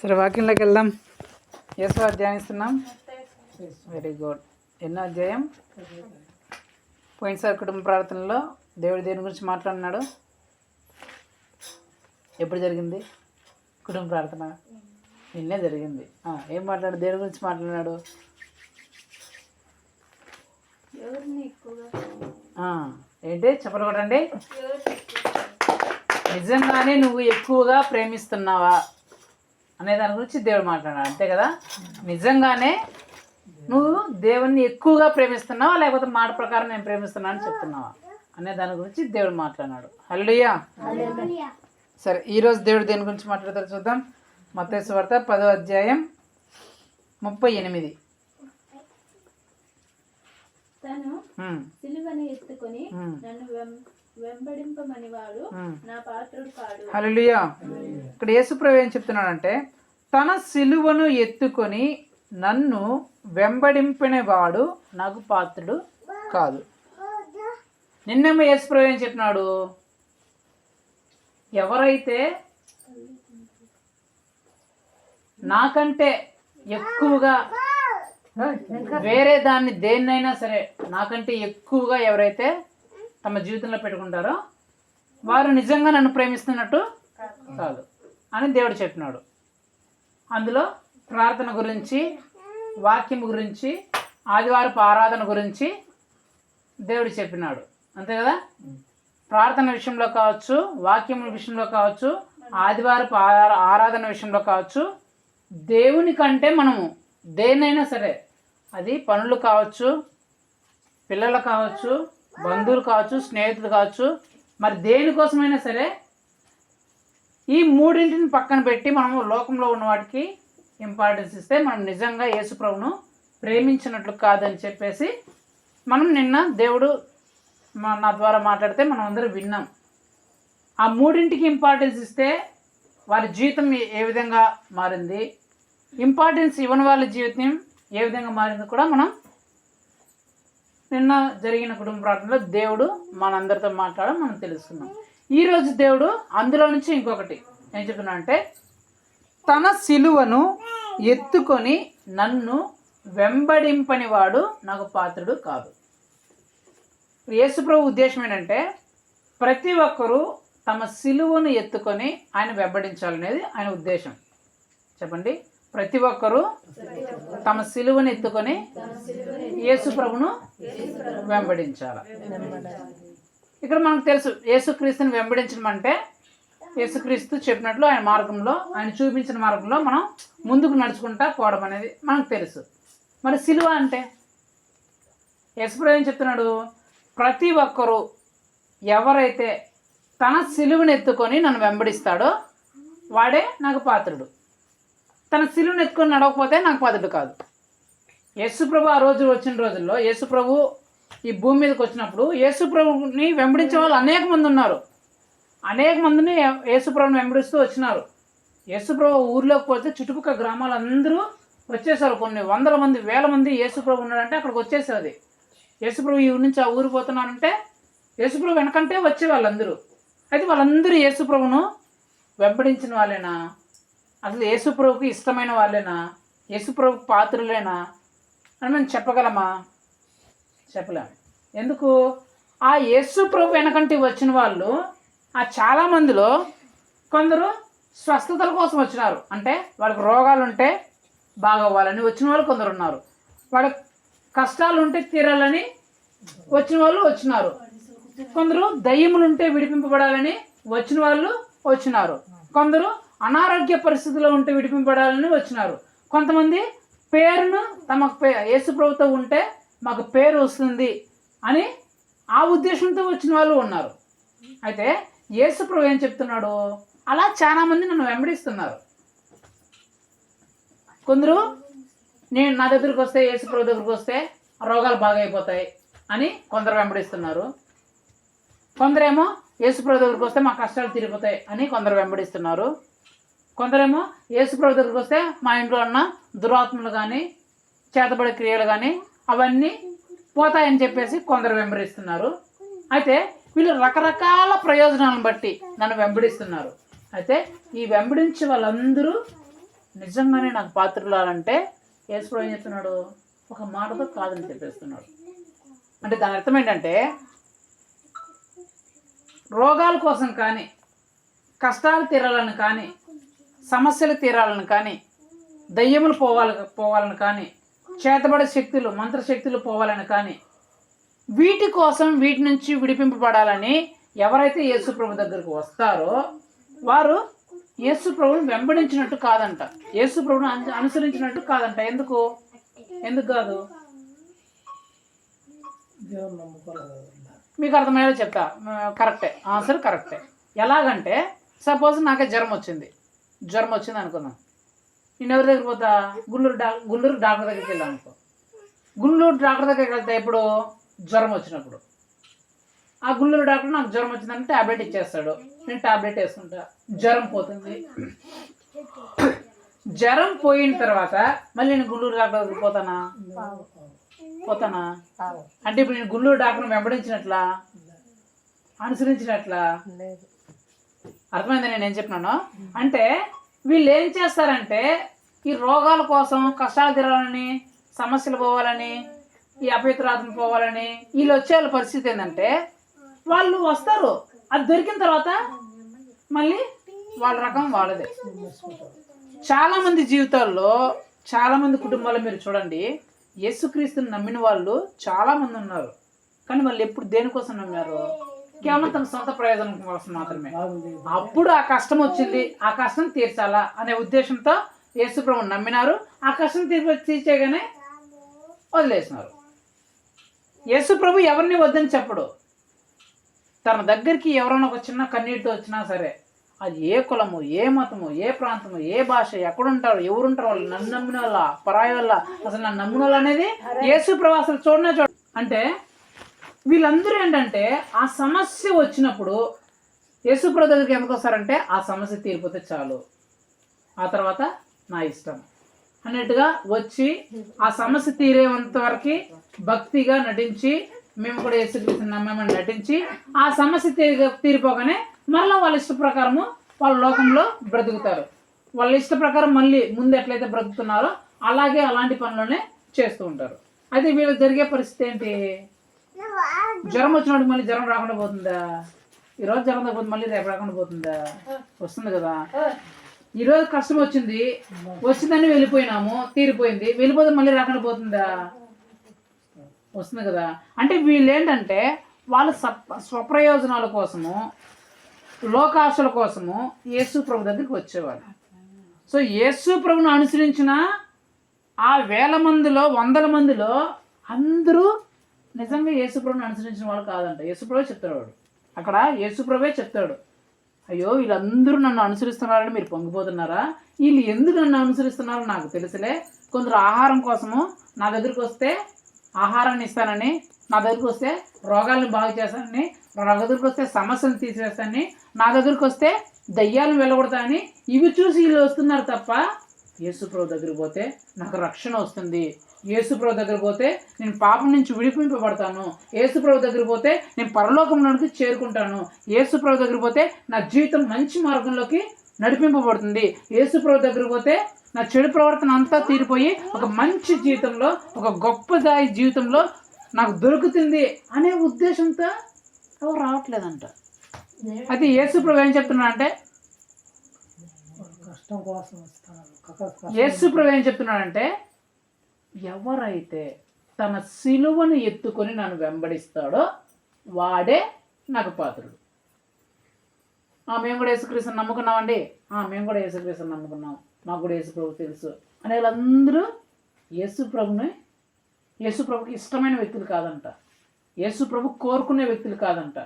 సరే వాక్యంలోకి వెళ్దాం. యేసు ధ్యానిస్తున్నాం. వెరీ గుడ్ ఎన్నో అధ్యాయం? పోయినసారి కుటుంబ ప్రార్థనలో దేవుడు దేని గురించి మాట్లాడినాడు? ఎప్పుడు జరిగింది? కుటుంబ ప్రార్థన? నిన్నే జరిగింది. ఏం మాట్లాడు? దేని గురించి మాట్లాడినాడు? ఏంటి? చెప్పలు కొట్టండి నిజంగానే నువ్వు ఎక్కువగా ప్రేమిస్తున్నావా? అనే దాని గురించి దేవుడు మాట్లాడాడు. అంతే కదా? నిజంగానే నువ్వు దేవుణ్ణి ఎక్కువగా ప్రేమిస్తున్నావా? లేకపోతే మాట ప్రకారం నేను ప్రేమిస్తున్నా అని చెప్తున్నావా? అనే దాని గురించి దేవుడు మాట్లాడినాడు హల్లుయా సరే ఈరోజు దేవుడు దేని గురించి మాట్లాడతారు చూద్దాం. మత్తేసు వార్త పదో అధ్యాయం ముప్పై ఎనిమిది. తను సిలువని ఎత్తుకొని నన్ను హల్లెలూయా. ఇక్కడ యేసుప్రభు ఏం చెప్తున్నాడంటే తన సిలువను ఎత్తుకొని నన్ను వెంబడింపినవాడు నాకు పాత్రుడు కాదు. నిన్నేమో యేసుప్రభు ఏం చెప్పినాడు? ఎవరైతే నాకంటే ఎక్కువగా వేరే దాన్ని దేన్నైనా సరే నాకంటే ఎక్కువగా ఎవరైతే తమ జీవితంలో పెట్టుకుంటారో వారు నిజంగా నన్ను ప్రేమిస్తున్నట్టు కాదు అని దేవుడు చెప్పినాడు. అందులో ప్రార్థన గురించి వాక్యం గురించి ఆదివారపు ఆరాధన గురించి దేవుడు చెప్పినాడు. అంతే కదా? ప్రార్థన విషయంలో కావచ్చు వాక్యం విషయంలో కావచ్చు ఆదివారపు ఆరాధన విషయంలో కావచ్చు దేవుని కంటే మనము దేన్నైనా సరే అది పనులు కావచ్చు పిల్లలు కావచ్చు బంధువులు కావచ్చు స్నేహితులు కావచ్చు మరి దేనికోసమైనా సరే ఈ మూడింటిని పక్కన పెట్టి మనము లోకంలో ఉన్న వాటికి ఇంపార్టెన్స్ ఇస్తే మనం నిజంగా యేసుప్రభును ప్రేమించినట్లు కాదని చెప్పేసి మనం నిన్న దేవుడు నా ద్వారా మాట్లాడితే మనం అందరం విన్నాం. ఆ మూడింటికి ఇంపార్టెన్స్ ఇస్తే వారి జీవితం ఏ విధంగా మారింది? ఇంపార్టెన్స్ ఇవ్వని వాళ్ళ జీవితం ఏ విధంగా మారింది కూడా మనం నిన్న జరిగిన కుటుంబ ప్రార్థనలో దేవుడు మనందరితో మాట్లాడడం మనం తెలుసుకున్నాం. ఈరోజు దేవుడు అందులో నుంచి ఇంకొకటి ఏం చెప్తున్నా అంటే తన సిలువను ఎత్తుకొని నన్ను వెంబడింపని వాడు నాకు పాత్రుడు కాదు. యేసుప్రభు ఉద్దేశం ఏంటంటే ప్రతి ఒక్కరూ తమ సిలువను ఎత్తుకొని ఆయన వెంబడించాలనేది ఆయన ఉద్దేశం. చెప్పండి. ప్రతి ఒక్కరూ తమ సిలువను ఎత్తుకొని యేసుప్రభును వెంబడించాలి. ఇక్కడ మనకు తెలుసు యేసుక్రీస్తుని వెంబడించడం అంటే యేసుక్రీస్తు చెప్పినట్లు ఆయన మార్గంలో ఆయన చూపించిన మార్గంలో మనం ముందుకు నడుచుకుంటా పోవడం అనేది మనకు తెలుసు. మరి సిలువ అంటే? యేసుప్రభు ఏం చెప్తున్నాడు? ప్రతి ఒక్కరూ ఎవరైతే తన సిలువను ఎత్తుకొని నన్ను వెంబడిస్తాడో వాడే నాకు పాత్రుడు. తన సిలువను ఎత్తుకొని నడవకపోతే నాకు పాత్రుడు కాదు. యేసుప్రభు ఆ రోజు వచ్చిన రోజుల్లో యేసుప్రభు ఈ భూమి మీదకి వచ్చినప్పుడు యేసుప్రభుని వెంబడించే వాళ్ళు అనేక మంది ఉన్నారు. అనేక మందిని యేసుప్రభుని వెంబడిస్తూ వచ్చినారు. యేసుప్రభు ఊర్లోకి పోతే చుట్టుపక్కల గ్రామాలందరూ వచ్చేసారు కొన్ని వందల మంది వేల మంది యేసుప్రభు ఉన్నాడంటే అక్కడికి వచ్చేసేది. యేసుప్రభు ఈ ఊరి నుంచి ఆ ఊరు పోతున్నానంటే యేసుప్రభు వెనకంటే వచ్చే వాళ్ళందరూ అయితే వాళ్ళందరూ యేసుప్రభును వెంబడించిన వాళ్ళేనా? అసలు యేసుప్రభుకు ఇష్టమైన వాళ్ళేనా? యేసుప్రభు పాత్రులేనా? అని మనం చెప్పగలమా? చెప్పలేము ఎందుకు? ఆ యేసుప్రభు వెనకంటే వెనకంటి వచ్చిన వాళ్ళు ఆ చాలామందిలో కొందరు స్వస్థతల కోసం వచ్చినారు. అంటే వాళ్ళకి రోగాలు ఉంటే బాగవ్వాలని వచ్చిన వాళ్ళు కొందరు ఉన్నారు వాళ్ళ కష్టాలు ఉంటే తీరాలని వచ్చిన వాళ్ళు వచ్చినారు. కొందరు దయ్యములుంటే విడిపింపబడాలని వచ్చిన వాళ్ళు వచ్చినారు. కొందరు అనారోగ్య పరిస్థితిలో ఉంటే విడిపింపడాలని వచ్చినారు. కొంతమంది పేరును తమకు పే యేసు ప్రభుత్వం ఉంటే మాకు పేరు వస్తుంది అని ఆ ఉద్దేశంతో వచ్చిన వాళ్ళు ఉన్నారు. అయితే యేసు ప్రభు ఏం చెప్తున్నాడు? అలా చాలా మంది నన్ను వెంబడిస్తున్నారు. కొందరు నేను నా దగ్గరికి వస్తే యేసు ప్రభు దగ్గరికి వస్తే రోగాలు బాగైపోతాయి అని కొందరు వెంబడిస్తున్నారు. కొందరేమో యేసుప్రభు దగ్గరికి వస్తే మా కష్టాలు తీరిపోతాయి అని కొందరు వెంబడిస్తున్నారు. కొందరేమో యేసుప్రభు దగ్గరికి వస్తే మా ఇంట్లో ఉన్న దురాత్మలు కానీ చేతబడి క్రియలు కానీ అవన్నీ పోతాయని చెప్పేసి కొందరు వెంబడిస్తున్నారు. అయితే వీళ్ళు రకరకాల ప్రయోజనాలను బట్టి నన్ను వెంబడిస్తున్నారు. అయితే ఈ వెంబడించే వాళ్ళందరూ నిజంగానే నాకు పాత్రలాలంటే యేసుప్రభు ఏం చెప్తున్నాడు? ఒక మాటతో కాదని చెప్పేస్తున్నాడు. అంటే దాని అర్థం ఏంటంటే రోగాల కోసం కానీ కష్టాలు తీరాలని కానీ సమస్యలు తీరాలని కానీ దయ్యములు పోవాలి పోవాలని కానీ చేతబడే శక్తులు మంత్రశక్తులు పోవాలని కానీ వీటి కోసం వీటి నుంచి విడిపింపబడాలని ఎవరైతే యేసు ప్రభు దగ్గరకు వస్తారో వారు యేసు ప్రభుని వెంబడించినట్టు కాదంట. యేసు ప్రభుని అను- అనుసరించినట్టు కాదంట. ఎందుకు? ఎందుకు కాదు? మీకు అర్థమయ్యేలా చెప్తా. కరెక్టే. ఆన్సర్ కరెక్టే. ఎలాగంటే సపోజ్ నాకే జ్వరం వచ్చింది. జ్వరం వచ్చింది అనుకుందాం. నేను ఎవరి దగ్గర పోతా? గుంటూరు డా గుంటూరు డాక్టర్ దగ్గరికి వెళ్ళాను అనుకో. గుంటూరు డాక్టర్ దగ్గరికి వెళ్తే ఎప్పుడు జ్వరం వచ్చినప్పుడు. ఆ గుంటూరు డాక్టర్ నాకు జ్వరం వచ్చిందంటే టాబ్లెట్ ఇచ్చేస్తాడు. నేను టాబ్లెట్ వేసుకుంటా. జ్వరం పోతుంది. జ్వరం పోయిన తర్వాత మళ్ళీ నేను గుంటూరు డాక్టర్ దగ్గరికి పోతానా? పోతానా? అంటే ఇప్పుడు నేను గుంటూరు డాక్టర్ని వెంబడించినట్లా? అనుసరించినట్లా? లేదు. అర్థమైంది నేను ఏం చెప్పినాను? అంటే వీళ్ళు ఏం చేస్తారంటే ఈ రోగాల కోసం కష్టాలు తిరాలని సమస్యలు పోవాలని ఈ అపవిత్రాత్మ పోవాలని వీళ్ళు వచ్చే వాళ్ళ పరిస్థితి ఏంటంటే వాళ్ళు వస్తారు. అది దొరికిన తర్వాత మళ్ళీ వాళ్ళ రకం వాళ్ళదే. చాలామంది జీవితాల్లో చాలామంది కుటుంబాలు మీరు చూడండి యేసుక్రీస్తుని నమ్మిన వాళ్ళు చాలామంది ఉన్నారు. కానీ వాళ్ళు ఎప్పుడు దేనికోసం నమ్మారు? కేవలం తమ సొంత ప్రయోజనం కోసం మాత్రమే. అప్పుడు ఆ కష్టం వచ్చింది ఆ కష్టం తీర్చాలా అనే ఉద్దేశంతో యేసుప్రభు నమ్మినారు. ఆ కష్టం తీర్చి తీర్చేయగానే వదిలేసినారు. యేసుప్రభు ఎవరిని వద్దని చెప్పడు. తన దగ్గరికి ఎవరైనా ఒక చిన్న కన్నీటితో వచ్చినా సరే అది ఏ కులము ఏ మతము ఏ ప్రాంతము ఏ భాష ఎక్కడుంటారు ఎవరుంటారు వాళ్ళు నన్ను నమ్మిన వాళ్ళ పరాయి వాళ్ళ అసలు నన్ను నమ్మిన వాళ్ళు అనేది యేసుప్రభు అసలు చూడనే చూడ. అంటే వీళ్ళందరూ ఏంటంటే ఆ సమస్య వచ్చినప్పుడు యేసుప్రభు దగ్గరికి ఎందుకు వస్తారంటే ఆ సమస్య తీరిపోతే చాలు. ఆ తర్వాత నా ఇష్టం. అన్నట్టుగా వచ్చి ఆ సమస్య తీరేంత వరకు భక్తిగా నటించి మేము కూడా యేసుక్రీస్తు నమ్మమని నటించి ఆ సమస్య తీరి తీరిపోగానే మళ్ళీ వాళ్ళ ఇష్ట ప్రకారము వాళ్ళ లోకంలో బ్రతుకుతారు. వాళ్ళ ఇష్ట ప్రకారం మళ్ళీ ముందు ఎట్లయితే బ్రతుకుతున్నారో అలాగే అలాంటి పనులనే చేస్తూ ఉంటారు. అయితే వీళ్ళకి జరిగే పరిస్థితి ఏంటి? జ్వరం వచ్చినప్పుడు మళ్ళీ జ్వరం రాకుండా పోతుందా? ఈరోజు జ్వరం తగ్గిపోతుంది మళ్ళీ రేపు రాకుండా పోతుందా? వస్తుంది కదా. ఈరోజు కష్టం వచ్చింది. వచ్చిందని వెళ్ళిపోయినాము. తీరిపోయింది. వెళ్ళిపోతే మళ్ళీ రాకుండా పోతుందా? వస్తుంది కదా. అంటే వీళ్ళు ఏంటంటే వాళ్ళ స్వప్రయోజనాల కోసము లోకాశల కోసము యేసు ప్రభు దగ్గరికి వచ్చేవాళ్ళు. సో యేసు ప్రభును అనుసరించిన ఆ వేల మందిలో వందల మందిలో అందరూ నిజంగా యేసుప్రభుని అనుసరించిన వాళ్ళు కాదంట. యేసుప్రభే చెప్తాడు. వాడు అక్కడ యేసుప్రభే చెప్తాడు. అయ్యో వీళ్ళందరూ నన్ను అనుసరిస్తున్నారని మీరు పొంగిపోతున్నారా? వీళ్ళు ఎందుకు నన్ను అనుసరిస్తున్నారో నాకు తెలుసులే. కొందరు ఆహారం కోసము నా దగ్గరికి వస్తే ఆహారాన్ని ఇస్తానని నా దగ్గరికి వస్తే రోగాలను బాగు చేస్తానని నా దగ్గరికి వస్తే సమస్యలు తీసేస్తానని నా దగ్గరికి వస్తే దయ్యాలను వెళ్ళగొడతానని ఇవి చూసి వీళ్ళు వస్తున్నారు తప్ప యేసుప్రభు దగ్గరికి పోతే నాకు రక్షణ వస్తుంది. యేసుప్రభు దగ్గర పోతే నేను పాపం నుంచి విడిపింపబడతాను. యేసుప్రభు దగ్గర పోతే నేను పరలోకంలోనికి చేరుకుంటాను. యేసుప్రభు దగ్గర పోతే నా జీవితం మంచి మార్గంలోకి నడిపింపబడుతుంది. యేసుప్రభు దగ్గర పోతే నా చెడు ప్రవర్తన అంతా తీరిపోయి ఒక మంచి జీవితంలో ఒక గొప్ప దాయి జీవితంలో నాకు దొరుకుతుంది అనే ఉద్దేశంతో ఎవరు రావట్లేదంట. అయితే యేసుప్రభు ఏం చెప్తున్నా అంటే కష్టం కోసం వస్తాను. కష్ట- యేసుప్రభు ఏం చెప్తున్నాడంటే ఎవరైతే తన సిలువను ఎత్తుకొని నన్ను వెంబడిస్తాడో వాడే నాకు పాత్రుడు. ఆ, మేము కూడా యేసుక్రీస్తుని నమ్ముకున్నామండి. ఆ, మేము కూడా యేసుక్రీస్తుని నమ్ముకున్నాం. మాకు కూడా యేసుప్రభు తెలుసు. అనే వాళ్ళందరూ యేసుప్రభుని యేసుప్రభుకి ఇష్టమైన వ్యక్తులు కాదంట. యేసుప్రభు కోరుకునే వ్యక్తులు కాదంట.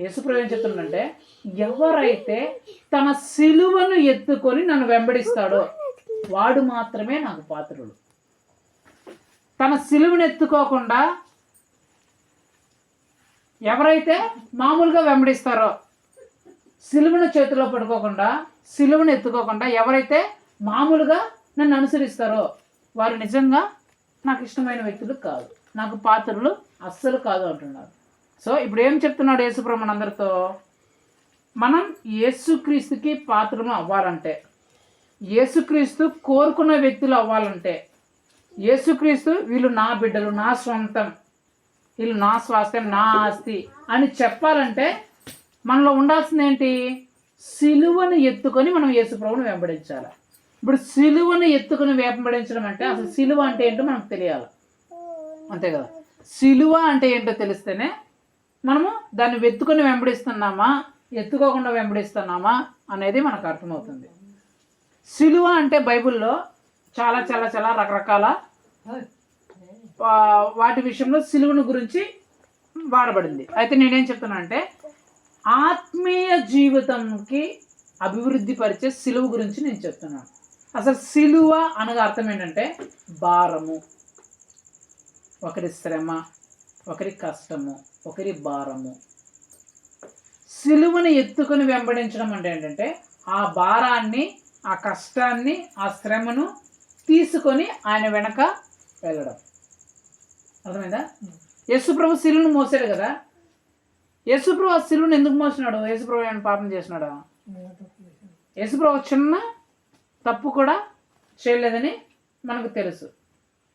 యేసుప్రభు ఏం చెప్తుందంటే ఎవరైతే తన సిలువను ఎత్తుకొని నన్ను వెంబడిస్తాడో వాడు మాత్రమే నాకు పాత్రుడు. తన సిలువను ఎత్తుకోకుండా ఎవరైతే మామూలుగా వెంబడిస్తారో సిలువును చేతిలో పడుకోకుండా సిలువును ఎత్తుకోకుండా ఎవరైతే మామూలుగా నన్ను అనుసరిస్తారో వారు నిజంగా నాకు ఇష్టమైన వ్యక్తులు కాదు. నాకు పాత్రలు అస్సలు కాదు అంటున్నారు. సో ఇప్పుడు ఏం చెప్తున్నాడు యేసుప్రభు అందరితో మనం యేసుక్రీస్తుకి పాత్రను అవ్వాలంటే యేసుక్రీస్తు కోరుకున్న వ్యక్తులు అవ్వాలంటే యేసుక్రీస్తు వీళ్ళు నా బిడ్డలు నా సొంతం. వీళ్ళు నా స్వాస్థ్యం నా ఆస్తి అని చెప్పాలంటే మనలో ఉండాల్సింది ఏంటి? సిలువను ఎత్తుకొని మనం యేసుప్రభుని వెంబడించాలి. ఇప్పుడు సిలువను ఎత్తుకొని వెంబడించడం అంటే అసలు సిలువ అంటే ఏంటో మనకు తెలియాలి. అంతే కదా? సిలువ అంటే ఏంటో తెలిస్తేనే మనము దాన్ని వెత్తుకొని వెంబడిస్తున్నామా? ఎత్తుకోకుండా వెంబడిస్తున్నామా? అనేది మనకు అర్థమవుతుంది. సిలువ అంటే బైబిల్లో చాలా చాలా చాలా రకరకాల వాటి విషయంలో సిలువను గురించి వాడబడింది. అయితే నేనేం చెప్తున్నా అంటే ఆత్మీయ జీవితంకి అభివృద్ధి పరిచే సిలువ గురించి నేను చెప్తున్నాను. అసలు సిలువ అనగా అర్థం ఏంటంటే భారము. ఒకరి శ్రమ ఒకరి కష్టము ఒకరి భారము. సిలువను ఎత్తుకొని వెంబడించడం అంటే ఏంటంటే ఆ భారాన్ని ఆ కష్టాన్ని ఆ శ్రమను తీసుకొని ఆయన వెనక వెళ్ళడం. అర్థమైందా? యశుప్రభు సిలువను మోసాడు కదా. యేసుప్రభు ఆ సిలువను ఎందుకు మోసినాడు? యేసుప్రభు ఏమైనా పాపం చేసినాడా? యేసుప్రభు చిన్న తప్పు కూడా చేయలేదని మనకు తెలుసు.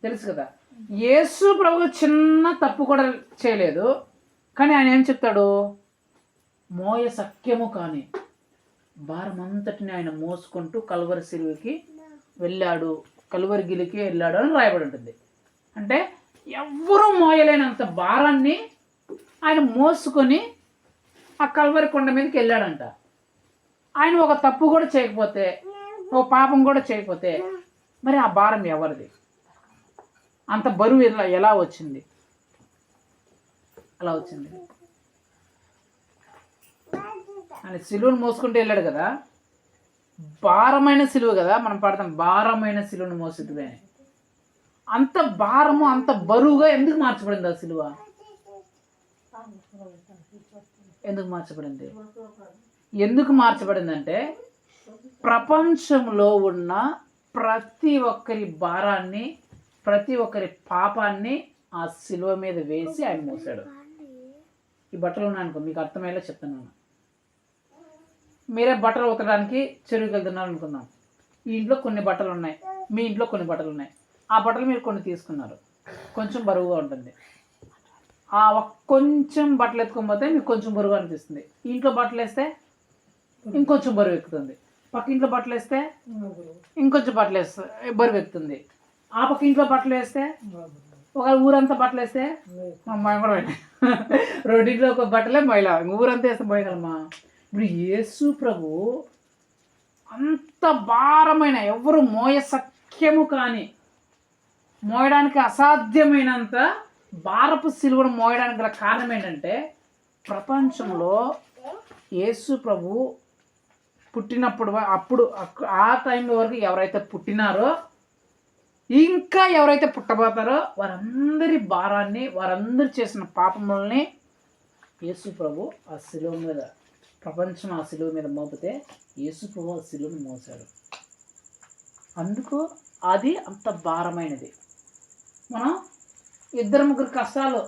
తెలుసు కదా. యేసు ప్రభు చిన్న తప్పు కూడా చేయలేదు. కానీ ఆయన ఏం చెప్తాడు? మోయ సఖ్యము కానీ భారం అంతటిని ఆయన మోసుకుంటూ కలవరి సిలువకి వెళ్ళాడు. కలువరిగిలికి వెళ్ళాడు అని రాయబడి ఉంటుంది. అంటే ఎవ్వరూ మోయలేనంత భారాన్ని ఆయన మోసుకొని ఆ కల్వరి కొండ మీదకి వెళ్ళాడంట. ఆయన ఒక తప్పు కూడా చేయకపోతే ఒక పాపం కూడా చేయకపోతే మరి ఆ భారం ఎవరిది? అంత బరువు ఎలా ఎలా వచ్చింది? అలా వచ్చింది. ఆయన సిలువను మోసుకుంటూ వెళ్ళాడు కదా. భారమైన సిలువ కదా మనం పాడతాం భారమైన సిలువను మోసుతుంది అని. అంత భారము అంత బరువుగా ఎందుకు మార్చబడింది ఆ సిలువ? ఎందుకు మార్చబడింది? ఎందుకు మార్చబడిందంటే ప్రపంచంలో ఉన్న ప్రతి ఒక్కరి భారాన్ని ప్రతి ఒక్కరి పాపాన్ని ఆ సిలువ మీద వేసి ఆయన మోసాడు. ఈ బట్టలు ఉన్నాయనుకో మీకు అర్థమయ్యేలా చెప్తున్నాను మీరే బట్టలు ఉతకడానికి చెరువుకి వెళ్తున్నారు అనుకుందాం. ఈ ఇంట్లో కొన్ని బట్టలు ఉన్నాయి మీ ఇంట్లో కొన్ని బట్టలు ఉన్నాయి ఆ బట్టలు మీరు కొన్ని తీసుకున్నారు. కొంచెం బరువుగా ఉంటుంది. ఆ కొంచెం బట్టలు ఎత్తుకోకపోతే మీకు కొంచెం బరువు అనిపిస్తుంది. ఇంట్లో బట్టలు వేస్తే ఇంకొంచెం బరువు ఎక్కుతుంది. పక్క ఇంట్లో బట్టలు వేస్తే ఇంకొంచెం బట్టలు వేస్తే బరువు ఎక్కుతుంది. ఆ పక్క ఇంట్లో బట్టలు వేస్తే ఒక ఊరంతా బట్టలు వేస్తే మా అమ్మాయి కూడా రెండింటిలో ఒక బట్టలే మహిళ. ఊరంతా వేస్తే మహిళమ్మా ఇప్పుడు యేసు ప్రభు అంత భారమైన ఎవరు మోయ సఖ్యము కానీ మోయడానికి అసాధ్యమైనంత భారపు సిలువను మోయడానికి గల కారణం ఏంటంటే ప్రపంచంలో యేసు ప్రభు పుట్టినప్పుడు అప్పుడు ఆ టైం వరకు ఎవరైతే పుట్టినారో ఇంకా ఎవరైతే పుట్టబోతారో వారందరి భారాన్ని వారందరూ చేసిన పాపములని యేసు ప్రభు ఆ శిలువ మీద ప్రపంచం ఆ సిలువ మీద మోపితే యేసు ప్రభు ఆ సిలువను మోసాడు అందుకు అది అంత భారమైనది. మనం ఇద్దరు ముగ్గురు కష్టాలు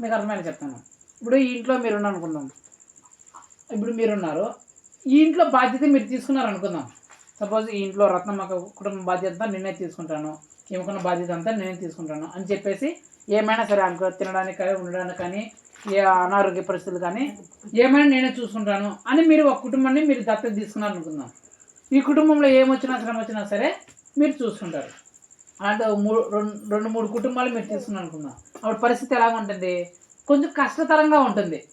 మీకు అర్థమైన చెప్తాను. ఇప్పుడు ఈ ఇంట్లో మీరు ఉన్నారు అనుకుందాం ఇప్పుడు మీరున్నారు. ఈ ఇంట్లో బాధ్యత మీరు తీసుకున్నారు అనుకుందాం సపోజ్ ఈ ఇంట్లో రత్నమ్మక కుటుంబ బాధ్యత అంతా నేనే తీసుకుంటాను. ఏమకున్న బాధ్యత అంతా నేనే తీసుకుంటాను అని చెప్పేసి ఏమైనా సరే అనుకో తినడానికి కానీ ఉండడానికి కానీ ఏ అనారోగ్య పరిస్థితులు కానీ ఏమైనా నేనే చూసుకుంటాను అని మీరు ఒక కుటుంబాన్ని మీరు దత్తత తీసుకున్నారు అనుకుందాం. ఈ కుటుంబంలో ఏమొచ్చినా శ్రమ వచ్చినా సరే మీరు చూసుకుంటారు. అంటే మూడు రెండు రెండు మూడు కుటుంబాలు మీరు తీసుకున్నారు అనుకుందాం. అప్పుడు పరిస్థితి ఎలా ఉంటుంది? కొంచెం కష్టతరంగా ఉంటుంది.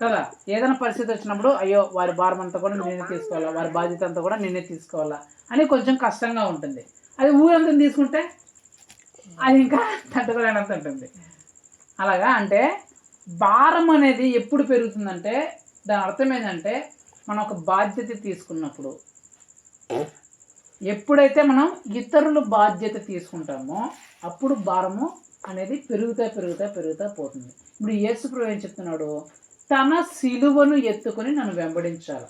కదా? ఏదైనా పరిస్థితి వచ్చినప్పుడు అయ్యో వారి భారం అంతా కూడా నేనే తీసుకోవాలా వారి బాధ్యత అంతా కూడా నేనే తీసుకోవాలా అని కొంచెం కష్టంగా ఉంటుంది. అది ఊరంతా తీసుకుంటే అది ఇంకా తట్టుకోలేనంత ఉంటుంది. అలాగా? అంటే భారం అనేది ఎప్పుడు పెరుగుతుందంటే దాని అర్థం ఏంటంటే మనం ఒక బాధ్యత తీసుకున్నప్పుడు. ఎప్పుడైతే మనం ఇతరులు బాధ్యత తీసుకుంటామో అప్పుడు భారము అనేది పెరుగుతా పెరుగుతా పెరుగుతా పోతుంది. ఇప్పుడు యేసుప్రభు ఏం చెప్తున్నాడు? తన సిలువను ఎత్తుకొని నన్ను వెంబడించాలి.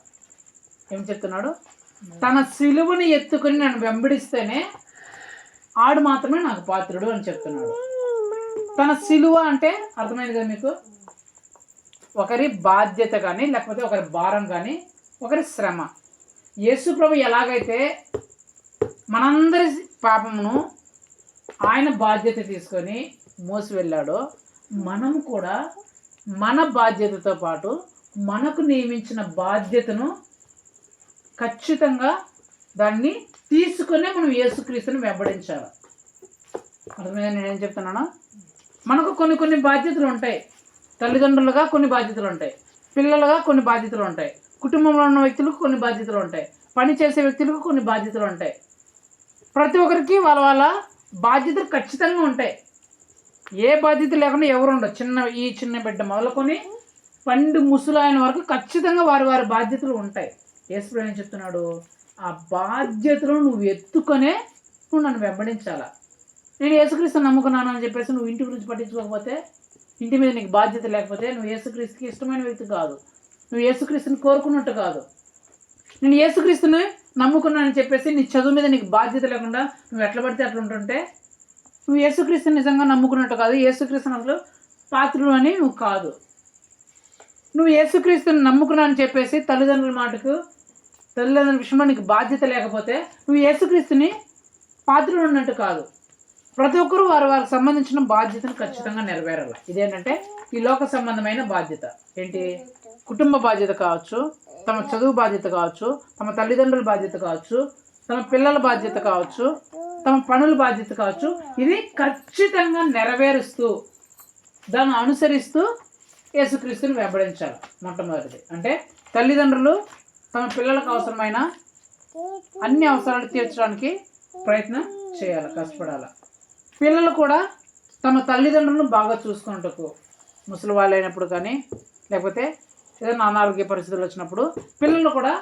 ఏం చెప్తున్నాడు? తన సిలువను ఎత్తుకొని నన్ను వెంబడిస్తేనే ఆడు మాత్రమే నాకు పాత్రుడు అని చెప్తున్నాడు. తన సిలువ అంటే అర్థమైంది కదా మీకు? ఒకరి బాధ్యత కానీ లేకపోతే ఒకరి భారం కానీ ఒకరి శ్రమ. యేసు ప్రభు ఎలాగైతే మనందరి పాపమును ఆయన బాధ్యత తీసుకొని మోసి వెళ్ళాడో మనం కూడా మన బాధ్యతతో పాటు మనకు నియమించిన బాధ్యతను ఖచ్చితంగా దాన్ని తీసుకునే మనం యేసుక్రీస్తుని వెంబడించాలి. అర్థమైందా? నేనేం చెప్తున్నాను? మనకు కొన్ని కొన్ని బాధ్యతలు ఉంటాయి. తల్లిదండ్రులుగా కొన్ని బాధ్యతలు ఉంటాయి. పిల్లలుగా కొన్ని బాధ్యతలు ఉంటాయి. కుటుంబంలో ఉన్న వ్యక్తులకు కొన్ని బాధ్యతలు ఉంటాయి. పని చేసే వ్యక్తులకు కొన్ని బాధ్యతలు ఉంటాయి. ప్రతి ఒక్కరికి వాళ్ళ వాళ్ళ బాధ్యతలు ఖచ్చితంగా ఉంటాయి. ఏ బాధ్యత లేకుండా ఎవరు ఉండరు. చిన్న ఈ చిన్న బిడ్డ మొదలుకొని పండు ముసలాయన వరకు ఖచ్చితంగా వారి వారి బాధ్యతలు ఉంటాయి. యేసుప్రభు ఏం చెప్తున్నాడు? ఆ బాధ్యతలు నువ్వు ఎత్తుకొనే నువ్వు నన్ను వెంబడించాలా? నేను యేసుక్రీస్తు నమ్ముకున్నాను అని చెప్పేసి నువ్వు ఇంటి గురించి పట్టించుకోకపోతే ఇంటి మీద నీకు బాధ్యత లేకపోతే నువ్వు యేసుక్రీస్తుకి ఇష్టమైన వ్యక్తి కాదు. నువ్వు యేసుక్రీస్తుని కోరుకున్నట్టు కాదు. నేను యేసుక్రీస్తుని నమ్ముకున్నానని చెప్పేసి నీ చదువు మీద నీకు బాధ్యత లేకుండా నువ్వు ఎట్లా పడితే అట్లా ఉంటుంటే నువ్వు యేసుక్రీస్తుని నిజంగా నమ్ముకున్నట్టు కాదు. యేసుక్రీస్తుని అసలు పాత్రుడు అని నువ్వు కాదు. నువ్వు యేసుక్రీస్తుని నమ్ముకున్నానని చెప్పేసి తల్లిదండ్రుల మాటకు తల్లిదండ్రుల విషయంలో నీకు బాధ్యత లేకపోతే నువ్వు యేసుక్రీస్తుని పాత్రుడు ఉన్నట్టు కాదు. ప్రతి ఒక్కరూ వారు వారికి సంబంధించిన బాధ్యతను ఖచ్చితంగా నెరవేరాలి. ఇదేంటంటే ఈ లోక సంబంధమైన బాధ్యత. ఏంటి? కుటుంబ బాధ్యత కావచ్చు తమ చదువు బాధ్యత కావచ్చు తమ తల్లిదండ్రుల బాధ్యత కావచ్చు తమ పిల్లల బాధ్యత కావచ్చు తమ పనుల బాధ్యత కావచ్చు ఇది ఖచ్చితంగా నెరవేరుస్తూ దాన్ని అనుసరిస్తూ యేసుక్రీస్తుని వెంబడించాలి మొట్టమొదటిది. అంటే తల్లిదండ్రులు తమ పిల్లలకు అవసరమైన అన్ని అవసరాలు తీర్చడానికి ప్రయత్నం చేయాలి కష్టపడాలి. పిల్లలు కూడా తమ తల్లిదండ్రులను బాగా చూసుకున్నట్టుకు ముసలి వాళ్ళు అయినప్పుడు కానీ లేకపోతే ఏదైనా అనారోగ్య పరిస్థితులు వచ్చినప్పుడు పిల్లలు కూడా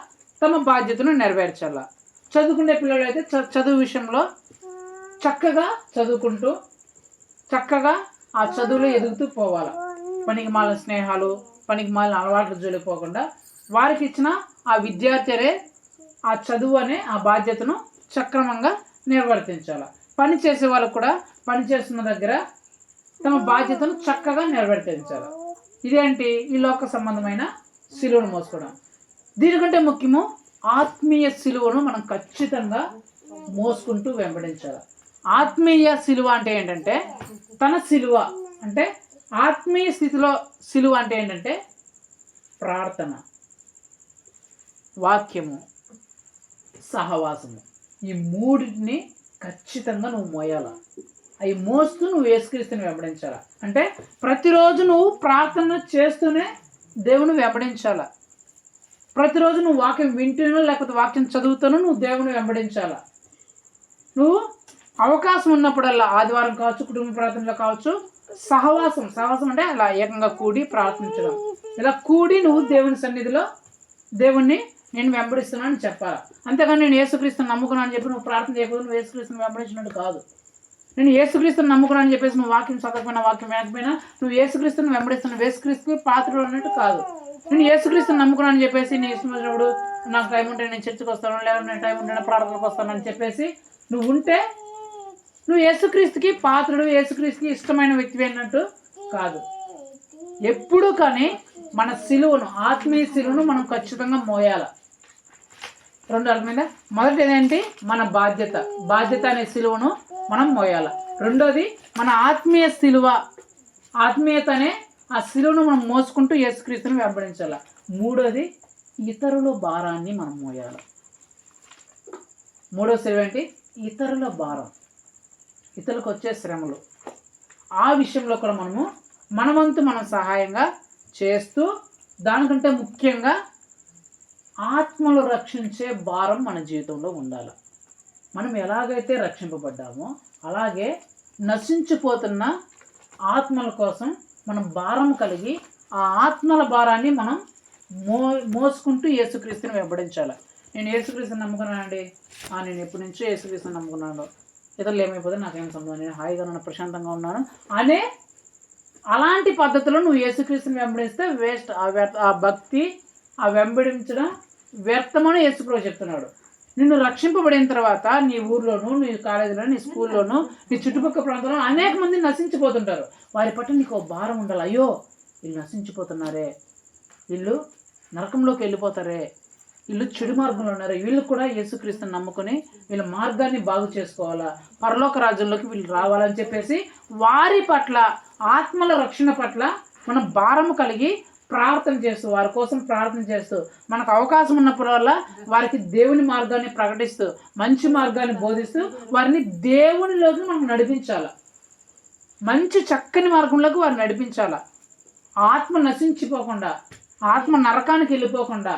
తమ బాధ్యతను నెరవేర్చాల? చదువుకునే పిల్లలు అయితే చ- చదువు విషయంలో చక్కగా చదువుకుంటూ చక్కగా ఆ చదువులో ఎదుగుతూ పోవాలి? పనికి మాలిన స్నేహాలు పనికి మాలిన అలవాట్లు జోలిపోకుండా వారికి ఇచ్చిన ఆ విద్యార్థి ఆ చదువు అనే ఆ బాధ్యతను సక్రమంగా నిర్వర్తించాలి? పని చేసే వాళ్ళకు కూడా పని చేస్తున్న దగ్గర తమ బాధ్యతను చక్కగా నిర్వర్తించాలి ఇదేంటి? ఈ లోక సంబంధమైన సిలువను మోసుకోవడం. దీనికంటే ముఖ్యము ఆత్మీయ సిలువను మనం ఖచ్చితంగా మోసుకుంటూ వెంబడించాలి. ఆత్మీయ సిలువ అంటే ఏంటంటే తన సిలువ అంటే ఆత్మీయ స్థితిలో సిలువ అంటే ఏంటంటే ప్రార్థన వాక్యము సహవాసము. ఈ మూడింటిని ఖచ్చితంగా నువ్వు మోయాలా? అవి మోస్తూ నువ్వు యేసుక్రీస్తుని వెంబడించాలా? అంటే ప్రతిరోజు నువ్వు ప్రార్థన చేస్తూనే దేవుని వెంబడించాల? ప్రతిరోజు నువ్వు వాక్యం వింటూనో లేకపోతే వాక్యం చదువుతూనో నువ్వు దేవుని వెంబడించాల? నువ్వు అవకాశం ఉన్నప్పుడల్లా ఆదివారం కావచ్చు కుటుంబ ప్రార్థనలో కావచ్చు సహవాసం సహవాసం అంటే అలా ఏకంగా కూడి ప్రార్థించడం. ఇలా కూడి నువ్వు దేవుని సన్నిధిలో దేవుణ్ణి నేను వెంబడిస్తున్నాను అని చెప్పాలి? అంతేగాని నేను యేసుక్రీస్తుని నమ్ముకున్నాను అని చెప్పి నువ్వు ప్రార్థన చేయకూడదు నువ్వు యేసుక్రీస్తుని వెంబడించినట్టు కాదు. నేను యేసుక్రీస్తుని నమ్ముకున్నాను అని చెప్పేసి నువ్వు వాక్యం చదవకపోయినా వాక్యం వినకపోయినా నువ్వు యేసుక్రీస్తుని వెంబడిస్తున్నావు యేసుక్రీస్తుకి పాత్రలు అన్నట్టు కాదు. నేను యేసుక్రీస్తుని నమ్ముకున్నాను అని చెప్పేసి నీ ఇష్టమైనప్పుడు నాకు టైం ఉంటే నేను చర్చకు వస్తాను లేదా నేను టైం ఉంటే నేను ప్రార్థనకు వస్తాను అని చెప్పేసి నువ్వు ఉంటే నువ్వు యేసుక్రీస్తుకి పాత్రుడు యేసుక్రీస్తుకి ఇష్టమైన వ్యక్తివి అన్నట్టు కాదు. ఎప్పుడు కానీ మన సిలువను ఆత్మీయ సిలువను మనం ఖచ్చితంగా మోయాలి. రెండు అర్థమైందా? మొదటి ఏంటి మన బాధ్యత. బాధ్యత అనే సిలువను మనం మోయాలి. రెండోది మన ఆత్మీయ సిలువ. ఆత్మీయత అనే ఆ సిలువను మనం మోసుకుంటూ యేసుక్రీస్తుని వెంబడించాల. మూడోది ఇతరుల భారాన్ని మనం మోయాలి. మూడో సిలువ ఏంటి ఇతరుల భారం. ఇతరులకు వచ్చే శ్రమలు. ఆ విషయంలో కూడా మనము మనవంతు మనం సహాయంగా చేస్తూ దానికంటే ముఖ్యంగా ఆత్మలు రక్షించే భారం మన జీవితంలో ఉండాలి. మనం ఎలాగైతే రక్షింపబడ్డామో అలాగే నశించిపోతున్న ఆత్మల కోసం మనం భారం కలిగి ఆ ఆత్మల భారాన్ని మనం మో మోసుకుంటూ యేసుక్రీస్తుని వెంబడించాలి. నేను యేసుక్రీస్తుని నమ్ముకున్నానండి ఆ, నేను ఎప్పటి నుంచో యేసుక్రీస్తుని నమ్ముకున్నాను. ఇతరులు ఏమైపోతే నాకేం సంబంధం నేను హాయిగా ఉన్నాను ప్రశాంతంగా ఉన్నాను అనే అలాంటి పద్ధతిలో నువ్వు యేసుక్రీస్తుని వెంబడిస్తే వేస్ట్. ఆ వ్య ఆ భక్తి ఆ వెంబడించడం వ్యర్థమని యేసుప్రభు చెప్తున్నాడు. నిన్ను రక్షింపబడిన తర్వాత నీ ఊర్లోను నీ కాలేజీలో నీ స్కూల్లోను నీ చుట్టుపక్కల ప్రాంతంలో అనేక మంది నశించిపోతుంటారు. వారి పట్ల నీకు భారం ఉండాలి. అయ్యో వీళ్ళు నశించిపోతున్నారే. వీళ్ళు నరకంలోకి వెళ్ళిపోతారే. వీళ్ళు చెడు మార్గంలో ఉన్నారు. వీళ్ళు కూడా యేసుక్రీస్తుని నమ్ముకొని వీళ్ళ మార్గాన్ని బాగు చేసుకోవాలా? పరలోక రాజ్యంలోకి వీళ్ళు రావాలని చెప్పేసి వారి పట్ల ఆత్మల రక్షణ పట్ల మనం భారము కలిగి ప్రార్థన చేస్తూ వారి కోసం ప్రార్థన చేస్తూ మనకు అవకాశం ఉన్నప్పుడల్లా వారికి దేవుని మార్గాన్ని ప్రకటిస్తూ మంచి మార్గాన్ని బోధిస్తూ వారిని దేవునిలోకి మనం నడిపించాలి? మంచి చక్కని మార్గంలోకి వారిని నడిపించాలి? ఆత్మ నశించిపోకుండా ఆత్మ నరకానికి వెళ్ళిపోకుండా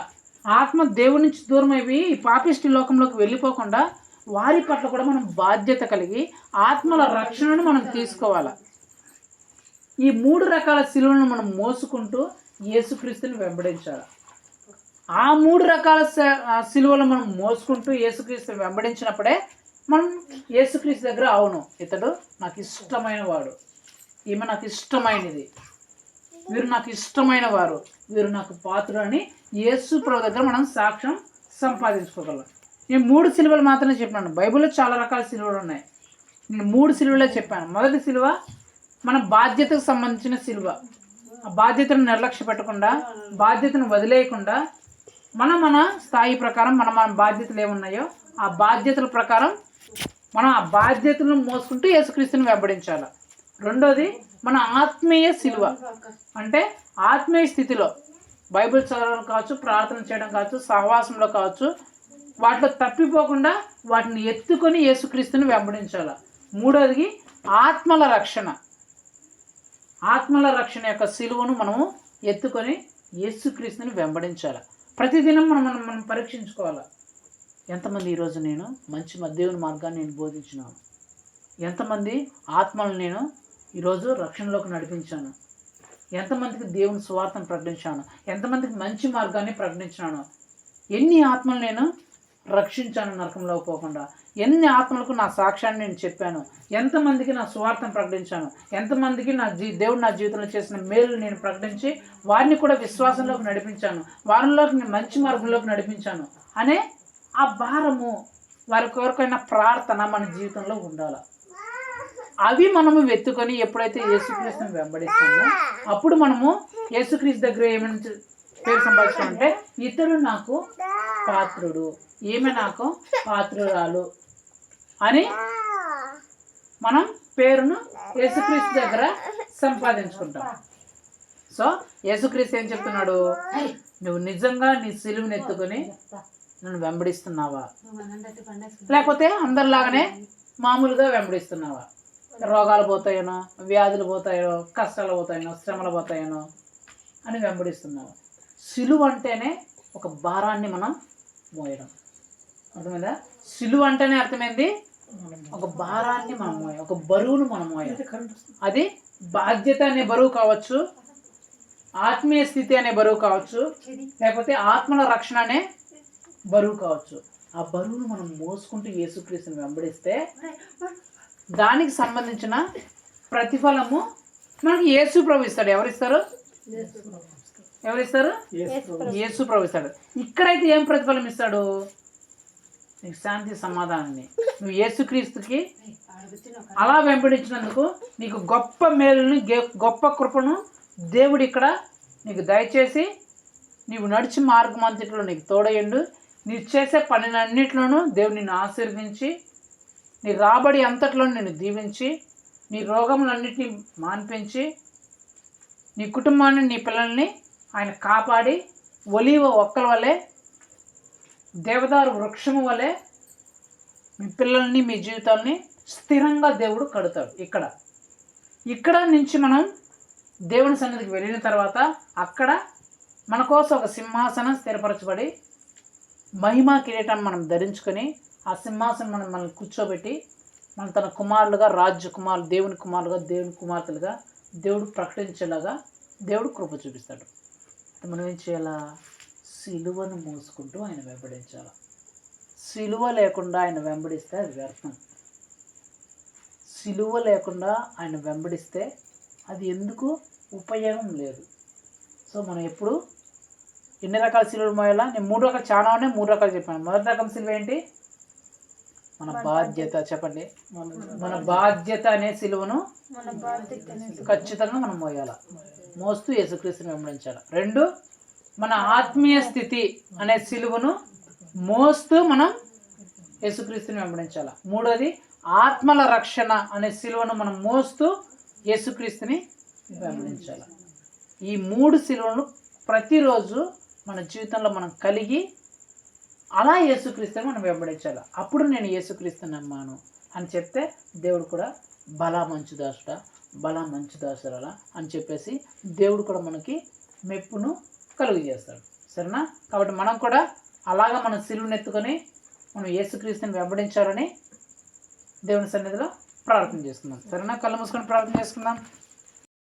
ఆత్మ దేవుడి నుంచి దూరం అయిపోయి ఈ పాపిష్టి లోకంలోకి వెళ్ళిపోకుండా వారి పట్ల కూడా మనం బాధ్యత కలిగి ఆత్మల రక్షణను మనం తీసుకోవాలి? ఈ మూడు రకాల శిలువలను మనం మోసుకుంటూ యేసుక్రీస్తుని వెంబడించాలి. ఆ మూడు రకాల సిలువలు మనం మోసుకుంటూ యేసుక్రీస్తుని వెంబడించినప్పుడే మనం యేసుక్రీస్తు దగ్గర అవును ఇతడు నాకు ఇష్టమైన వాడు. ఈమె నాకు ఇష్టమైనది వీరు నాకు ఇష్టమైన వారు. వీరు నాకు పాత్రుడు అని యేసు ప్రభు దగ్గర మనం సాక్ష్యం సంపాదించుకోగలం. నేను మూడు సిలువలు మాత్రమే చెప్పాను బైబిల్లో చాలా రకాల సిలువలు ఉన్నాయి. నేను మూడు సిలువలే చెప్పాను. మొదటి సిలువ మన బాధ్యతకు సంబంధించిన సిలువ. ఆ బాధ్యతను నిర్లక్ష్య పెట్టకుండా బాధ్యతను వదిలేయకుండా మన మన స్థాయి ప్రకారం మన మన బాధ్యతలు ఏమున్నాయో ఆ బాధ్యతల ప్రకారం మనం ఆ బాధ్యతలను మోసుకుంటూ యేసుక్రీస్తుని వెంబడించాలి. రెండోది మన ఆత్మీయ సిలువ. అంటే ఆత్మీయ స్థితిలో బైబిల్ చదవడం కావచ్చు ప్రార్థన చేయడం కావచ్చు సహవాసంలో కావచ్చు వాటిలో తప్పిపోకుండా వాటిని ఎత్తుకొని యేసుక్రీస్తుని వెంబడించాలి. మూడోది ఆత్మల రక్షణ. ఆత్మల రక్షణ యొక్క సిలువను మనము ఎత్తుకొని యేసుక్రీస్తుని వెంబడించాలి. ప్రతిదినం మనం మనం మనం పరీక్షించుకోవాలి. ఎంతమంది ఈరోజు నేను మంచి మ- దేవుని మార్గాన్ని నేను బోధించినాను. ఎంతమంది ఆత్మలను నేను ఈరోజు రక్షణలోకి నడిపించాను. ఎంతమందికి దేవుని స్వార్థను ప్రకటించాను. ఎంతమందికి మంచి మార్గాన్ని ప్రకటించాను ఎన్ని ఆత్మలు నేను రక్షించాను నరకంలో పోకుండా. ఎన్ని ఆత్మలకు నా సాక్ష్యాన్ని నేను చెప్పాను? ఎంతమందికి నా స్వార్థం ప్రకటించాను? ఎంతమందికి నా జీ దేవుడు నా జీవితంలో చేసిన మేలు నేను ప్రకటించి వారిని కూడా విశ్వాసంలోకి నడిపించాను. వారిలోకి నేను మంచి మార్గంలోకి నడిపించాను. అనే ఆ భారము వారి కొరకైన ప్రార్థన మన జీవితంలో ఉండాలి. అవి మనము వెతుకొని ఎప్పుడైతే యేసుక్రీస్తుని వెంబడిస్తామో అప్పుడు మనము యేసుక్రీస్తు దగ్గర ఏమైనా పేరు సంపాదించామంటే ఇతరులు నాకు పాత్రుడు. ఈమె నాకు? పాత్రురాలు. అని మనం పేరును యేసుక్రీస్తు దగ్గర సంపాదించుకుంటాం. సో యేసుక్రీస్తు ఏం చెప్తున్నాడు? నువ్వు నిజంగా నీ సిలువుని ఎత్తుకొని నన్ను వెంబడిస్తున్నావా? లేకపోతే అందరిలాగానే మామూలుగా వెంబడిస్తున్నావా? రోగాలు పోతాయనో వ్యాధులు పోతాయో కష్టాలు పోతాయనో శ్రమలు పోతాయనో అని వెంబడిస్తున్నావు? సిలువ అంటేనే ఒక భారాన్ని మనం మోయడం అర్థమైందా? సిలువ అంటేనే అర్థమైంది ఒక భారాన్ని మనం మోయాలి ఒక బరువును మనం మోయాలి అది బాధ్యత అనే బరువు కావచ్చు ఆత్మీయ స్థితి అనే బరువు కావచ్చు లేకపోతే ఆత్మల రక్షణ అనే బరువు కావచ్చు. ఆ బరువును మనం మోసుకుంటూ యేసుక్రీస్తుని వెంబడిస్తే దానికి సంబంధించిన ప్రతిఫలము మనకి యేసు ప్రభు ఇస్తాడు. ఎవరిస్తారు ఎవరిస్తారు యేసు ప్రభు. ఇస్తాడు. ఇక్కడైతే ఏం ప్రతిఫలం ఇస్తాడు? నీకు శాంతి సమాధానాన్ని. నువ్వు యేసుక్రీస్తుకి అలా వెంబడించినందుకు నీకు గొప్ప మేలుని గే- గొప్ప కృపను దేవుడు ఇక్కడ నీకు దయచేసి నీవు నడిచి మార్గం అంతట్లో నీకు తోడయండు నీవు చేసే పనినన్నిట్లోనూ దేవుడు నిన్ను ఆశీర్వదించి నీ రాబడి అంతట్లో నిన్ను దీవించి నీ రోగములన్నిటినీ మాన్పించి నీ కుటుంబాన్ని నీ పిల్లల్ని ఆయన కాపాడి ఒలీవ ఒక్కల వలె దేవదారు వృక్షము వలె మీ పిల్లల్ని మీ జీవితాల్ని స్థిరంగా దేవుడు కడతాడు ఇక్కడ. ఇక్కడ నుంచి మనం దేవుని సన్నిధికి వెళ్ళిన తర్వాత అక్కడ మన కోసం ఒక సింహాసనం స్థిరపరచబడి మహిమా కిరీటం మనం ధరించుకొని ఆ సింహాసనం మనం మనల్ని కూర్చోబెట్టి మనం తన కుమారులుగా రాజ్య కుమారులు దేవుని కుమారులుగా దేవుని కుమార్తెలుగా దేవుడు ప్రకటించేలాగా దేవుడు కృప చూపిస్తాడు. మనం ఏం చేయాలా సిలువను మోసుకుంటూ ఆయన వెంబడించాలి. సిలువ లేకుండా ఆయన వెంబడిస్తే అది వ్యర్థం. సిలువ లేకుండా ఆయన వెంబడిస్తే అది ఎందుకు? ఉపయోగం లేదు. సో మనం ఎప్పుడు ఎన్ని రకాల సిలువలు మోయాలా? నేను మూడు రకాలు చాలా ఉన్నాయి మూడు రకాలు చెప్పాను. మొదటి రకం సిలువ ఏంటి? మన బాధ్యత చెప్పండి. మన బాధ్యత అనే సిలువను ఖచ్చితంగా మనం మోయాల. మోస్తూ యేసుక్రీస్తుని వెంబడించాలి రెండు మన ఆత్మీయ స్థితి అనే సిలువను మోస్తూ మనం యేసుక్రీస్తుని వెంబడించాలి మూడోది ఆత్మల రక్షణ అనే సిలువను మనం మోస్తూ యేసుక్రీస్తుని వెంబడించాలి ఈ మూడు సిలువను ప్రతిరోజు మన జీవితంలో మనం కలిగి అలా యేసుక్రీస్తుని మనం వెంబడించాలి? అప్పుడు నేను యేసుక్రీస్తుని నమ్మాను అని చెప్తే దేవుడు కూడా బలా మంచు దాసుడా బలా మంచి దాసరాల అని చెప్పేసి దేవుడు కూడా మనకి మెప్పును కలుగు చేస్తాడు సరేనా? కాబట్టి మనం కూడా అలాగా మన సిలువను ఎత్తుకొని మనం యేసుక్రీస్తుని వెంబడించాలని దేవుని సన్నిధిలో ప్రార్థన చేసుకుందాం. సరేనా? కళ్ళు మూసుకొని ప్రార్థన చేసుకుందాం.